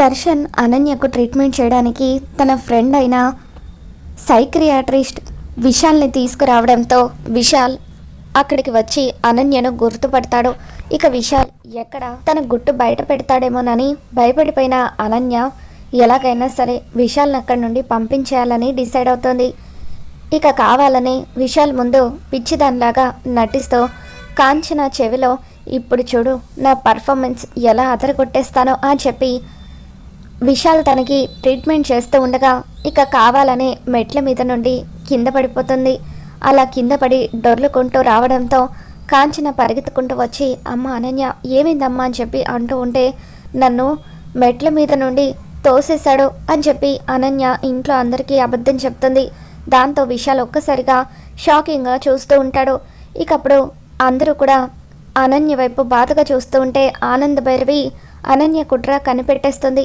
Darshan అనన్యకు treatment చేయడానికి తన friend అయిన సైక్రియాట్రిస్ట్ విశాల్ని తీసుకురావడంతో విశాల్ అక్కడికి వచ్చి అనన్యను గుర్తుపడతాడు. ఇక విశాల్ ఎక్కడ తన గుట్టు బయట పెడతాడేమోనని భయపడిపోయిన అనన్య ఎలాగైనా సరే విశాల్ని అక్కడి నుండి పంపించేయాలని డిసైడ్ అవుతుంది. ఇక కావాలని విశాల్ ముందు పిచ్చిదానిలాగా నటిస్తూ కాంచన చెవిలో ఇప్పుడు చూడు నా పర్ఫార్మెన్స్ ఎలా అదరగొట్టేస్తానో అని చెప్పి విశాల్ తనకి ట్రీట్మెంట్ చేస్తూ ఉండగా ఇక కావాలనే మెట్ల మీద నుండి కింద పడిపోతుంది. అలా కింద పడి డొర్లుకుంటూ రావడంతో కాంచన పరిగెత్తుకుంటూ వచ్చి అమ్మ అనన్య ఏమైందమ్మా? అని చెప్పి అంటూ ఉంటే నన్ను మెట్ల మీద నుండి తోసేశాడు అని చెప్పి అనన్య ఇంట్లో అందరికీ అబద్ధం చెప్తుంది. దాంతో విశాల్ ఒక్కసారిగా షాకింగ్గా చూస్తూ ఉంటాడు. ఇక అప్పుడు అందరూ కూడా అనన్య వైపు బాధగా చూస్తూ ఉంటే ఆనంద్ భైరవి అనన్య కుట్ర కనిపెట్టేస్తుంది.